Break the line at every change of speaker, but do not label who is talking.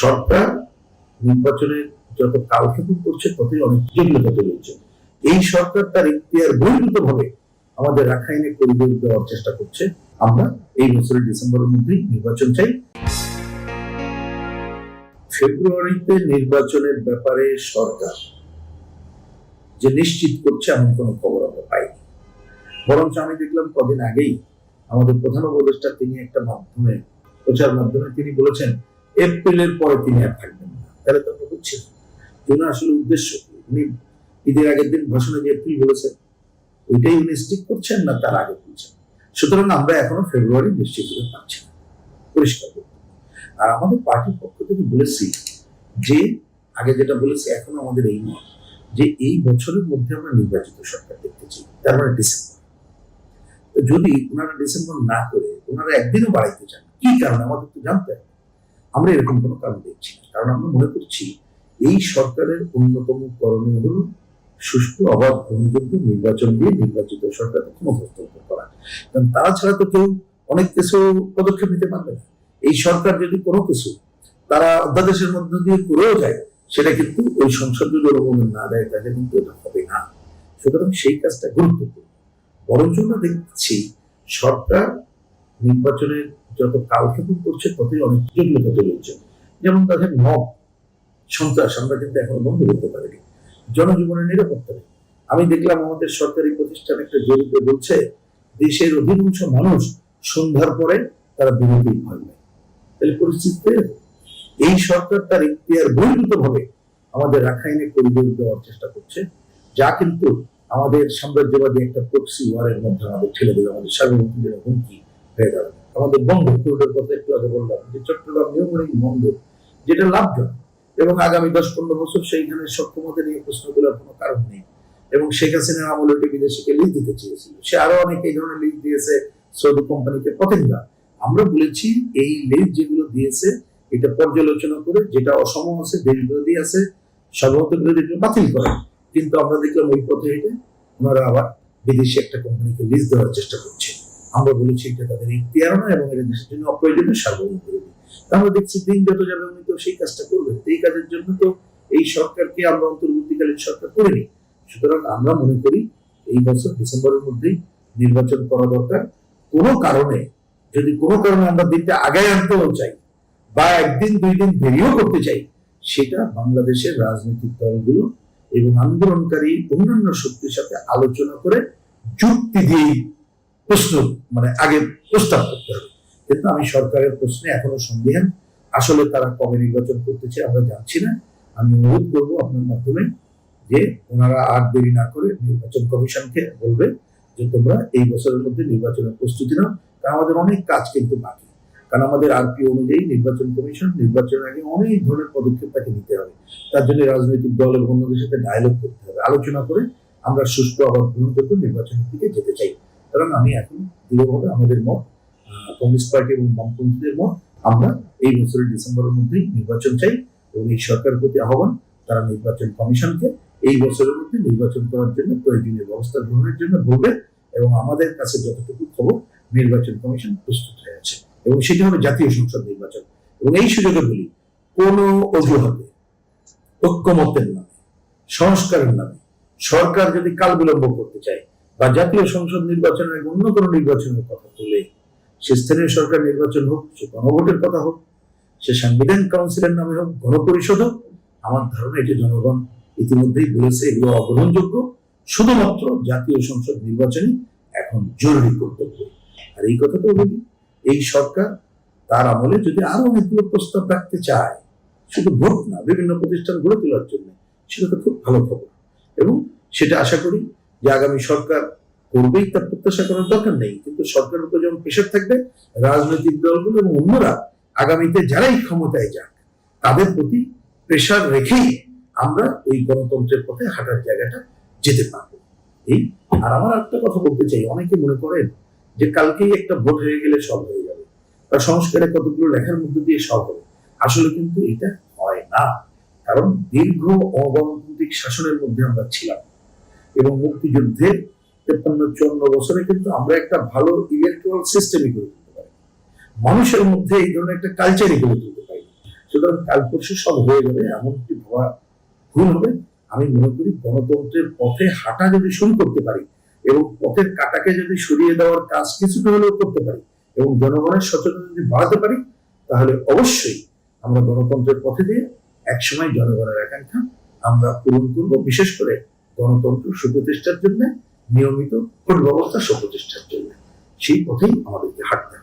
সরকার নির্বাচনের যত কালক্ষেপণ করছে, ততই অনেক জটিলতা তৈরি হচ্ছে। এই সরকার তার ইতিহার বহির্ভূত ভাবে আমাদের রাখাইনে করিডোর দেওয়ার চেষ্টা করছে। আমরা এই বছরের ডিসেম্বরের মধ্যেই নির্বাচন চাই। ফেব্রুয়ারিতে নির্বাচনের ব্যাপারে সরকার যে নিশ্চিত করছে, এমন কোনো খবর আমরা পাইনি। বরঞ্চ আমি দেখলাম কদিন আগেই আমাদের প্রধান উপদেষ্টা তিনি একটা মাধ্যমে, প্রচার মাধ্যমে তিনি বলেছেন এপ্রিলের পরে তিনি আর থাকবেন না। তাহলে তো আমরা বুঝছি না। আসলে উদ্দেশ্য উনি ঈদের আগের দিন ভাষণে যে এপ্রিল বলেছেন, ওইটাই উনি স্টিক করছেন না তার আগে বলছেন? সুতরাং আমরা এখনও ফেব্রুয়ারি নিশ্চিত হতে পারছি না। পরিষ্কার আর আমাদের পার্টির পক্ষ থেকে বলেছি যে, আগে যেটা বলেছি, এখন আমাদের এই মত যে এই বছরের মধ্যে আমরা নির্বাচিত সরকার দেখতে চাই। তার মানে ডিসেম্বর যদি ওনারা ডিসেম্বর না করে, ওনারা একদিনও বাড়াইতে চান, কি কারণে? আমাদের তো জানতে হবে। আমরা এরকম কোনো কারণ দেখছি না। কারণ আমরা মনে করছি এই সরকারের অন্যতম করণীয় হলো সুষ্ঠু, অবাধ গ্রহণযোগ্য নির্বাচন দিয়ে নির্বাচিত সরকারকে ক্ষমতাস্তর করা। কারণ তারা ছাড়া তো কেউ অনেক কিছু পদক্ষেপ নিতে পারবে না। এই সরকার যদি কোনো কিছু তারা অধ্যাদেশের মধ্য দিয়ে করেও যায়, সেটা কিন্তু ওই সংসদ যদি না দেয়, তাহলে কিন্তু এটা হবে না। সুতরাং সেই কাজটা গুরুত্বপূর্ণ। বরঞ্চ আমরা দেখছি সরকার নির্বাচনের যত কালক্ষেপণ করছে, ততই অনেক জটিলতা তৈরি হচ্ছে যেমন তাদের মব, সন্ত্রাস, আমরা কিন্তু এখনও বন্ধ করতে পারিনি। জনজীবনের নিরাপত্তা আমি দেখলাম আমাদের সরকারি প্রতিষ্ঠান একটা জরিপে বলছে, দেশের অধিকাংশ মানুষ সন্ধ্যার পরে তারা বিরোধী ভয় নেয়। তাহলে পরিস্থিতি এই সরকার তার ইতিহার বহির্ভূত ভাবে আমাদের রাখাইনে করিডোর দেওয়ার চেষ্টা করছে, যা কিন্তু আমাদের সাম্রাজ্যবাদী একটা প্রক্সি ওয়ারের মধ্যে আমাদের ঠেলে দেবে, আমাদের সার্বভৌমত্বের হুমকি হয়ে দাঁড়াবে। আমাদের বন্ধ করিডোর কথা একটু আগে বললাম যে চট্টগ্রাম নিয়মরিং বন্ধ যেটা লাভজনক এবং আগামী দশ পনেরো বছর সেইখানে সক্ষমতা নিয়ে প্রশ্ন তোলার কোনো কারণ নেই। এবং শেখ হাসিনার আমলে ওটি বিদেশিকে লিজ দিতে চেয়েছিল। সে আরও অনেক এই ধরনের লিজ দিয়েছে সৌদি কোম্পানিকে পতেঙ্গা। আমরা বলেছি এই লিজ যেগুলো দিয়েছে, এটা পর্যালোচনা করে যেটা অসম আছে দেশ বিরোধী আছে সর্বত বিরোধী বাতিল করে। কিন্তু আমরা দেখলাম ওই পথে হেঁটে ওনারা আবার বিদেশি একটা কোম্পানিকে লিজ দেওয়ার চেষ্টা করছে। আমরা বলেছি এটা তাদের ইতিহার না এবং এটা দেশের জন্য অপ্রয়োজনীয় সার্বভৌম বিরোধী। আমরা দেখছি দিন যত যাবে উনি তো সেই কাজটা করবেন এই কাজের জন্য তো এই সরকারকে আমরা অন্তর্বর্তীকালীন সরকার করিনি। সুতরাং আমরা মনে করি এই বছর ডিসেম্বরের মধ্যেই নির্বাচন করা দরকার। কোনো কারণে, যদি কোনো কারণে আমরা দিনটা আগায় আনতেও চাই বা একদিন, দুই দিন দেরিও করতে চাই, সেটা বাংলাদেশের রাজনৈতিক দলগুলো এবং আন্দোলনকারী অন্যান্য শক্তির সাথে আলোচনা করে যুক্তি দিয়ে প্রশ্ন মানে আগে প্রস্তাব করতে হবে। কিন্তু আমি সরকারের প্রশ্নে এখনও সন্দেহান, আসলে তারা কবে নির্বাচন করতে চায় আমরা জানছি না। আমি অনুরোধ করব আপনার মাধ্যমে যে ওনারা আর দেরি না করে নির্বাচন কমিশনকে বলবে যে তোমরা এই বছরের মধ্যে নির্বাচনের প্রস্তুতি নাও, কারণ আমাদের অনেক কাজ কিন্তু বাকি। কারণ আমাদের আরপি অনুযায়ী নির্বাচন কমিশন নির্বাচনের আগে অনেক ধরনের পদক্ষেপ তাকে নিতে হবে। তার জন্য রাজনৈতিক দল এবং অন্যদের সাথে ডায়লগ করতে হবে। আলোচনা করে আমরা সুস্থ আবার গ্রহণযোগ্য নির্বাচনের দিকে যেতে চাই। কারণ আমি এখন দৃঢ়ভাবে আমাদের মত কমিউনিস্ট পার্টি এবং বামপন্থীদের মত, আমরা এই বছরের ডিসেম্বরের মধ্যেই নির্বাচন চাই এবং এই সরকারের প্রতি আহ্বান, তারা নির্বাচন কমিশনকে এই বছরের মধ্যে নির্বাচন করার জন্য প্রয়োজনীয় ব্যবস্থা গ্রহণের জন্য বলবে এবং আমাদের কাছে যতটুকু খবর, নির্বাচন কমিশন প্রস্তুত হয়ে আছে। এবং সেটা হবে জাতীয় সংসদ নির্বাচন। এবং এই সুযোগে বলি, কোন অজুহাতে ঐক্যমতের নামে, সংস্কারের নামে, সরকার যদি কাল বিলম্ব করতে চায় বা জাতীয় সংসদ নির্বাচনের অন্য কোনো নির্বাচনের কথা তুলে, সে স্থানীয় সরকার নির্বাচন হোক, সে গণভোটের কথা হোক, সে সাংবিধান কাউন্সিলের নামে হোক, গণপরিষদ হোক, আমার ধারণা এটি জনগণ ইতিমধ্যেই বলেছে এগুলো অগ্রহণযোগ্য, শুধুমাত্র জাতীয় সংসদ নির্বাচনই এখন জরুরি কর্তব্য। আর এই কথাটাও বলি, এই সরকার তার আমলে যদি আরও অনেকগুলো প্রস্তাব রাখতে চায়, শুধু ভোট না, বিভিন্ন প্রতিষ্ঠান গড়ে তোলার জন্য, সেটা তো খুব ভালো খবর। এবং সেটা আশা করি যে আগামী সরকার করবেই তার প্রত্যাশা করার দরকার নেই। কিন্তু সরকারের উপর যেমন প্রেশার থাকবে, রাজনৈতিক দলগুলো এবং অন্যরা আগামীতে যারাই ক্ষমতায় যাক, তাদের প্রতি প্রেশার রেখেই আমরা ওই গণতন্ত্রের পথে হাঁটার জায়গাটা যেতে পারব। এই, আর আমার একটা কথা বলতে চাই। অনেকে মনে করেন যে কালকেই একটা ভোট হয়ে গেলে সব হয়ে যাবে। বা সংস্কারে কতগুলো লেখার মধ্যে দিয়ে সব হবে। আসলে কিন্তু এটা হয় না। কারণ দীর্ঘ অগণতান্ত্রিক শাসনের মধ্যে আমরা ছিলাম। এবং মুক্তিযুদ্ধে তেপ্পান্ন, চুয়ান্ন বছরে কিন্তু আমরা একটা ভালো ইলেকট্রাল সিস্টেমই গড়ে তুলতে পারি। মানুষের মধ্যে এই ধরনের একটা কালচারই গড়ে তুলতে পারি। সুতরাং কাল পরশু সব হয়ে যাবে এমনটি ভাবা ভুল হবে। আমি মনে করি গণতন্ত্রের পথে হাঁটা যদি শুরু করতে পারি এবং পথের কাটাকে যদি সরিয়ে দেওয়ার কাজ কিছুটা হলেও করতে পারি এবং জনগণের সচেতনতা যদি বাড়াতে পারি, তাহলে অবশ্যই আমরা গণতন্ত্রের পথে দিয়ে একসময় জনগণের আকাঙ্ক্ষা আমরা পূরণ করব। বিশেষ করে গণতন্ত্র সুপ্রতিষ্ঠার জন্য নিয়মিত ব্যবস্থা সুপ্রতিষ্ঠার জন্য। সেই পথেই আমাদেরকে হাঁটতে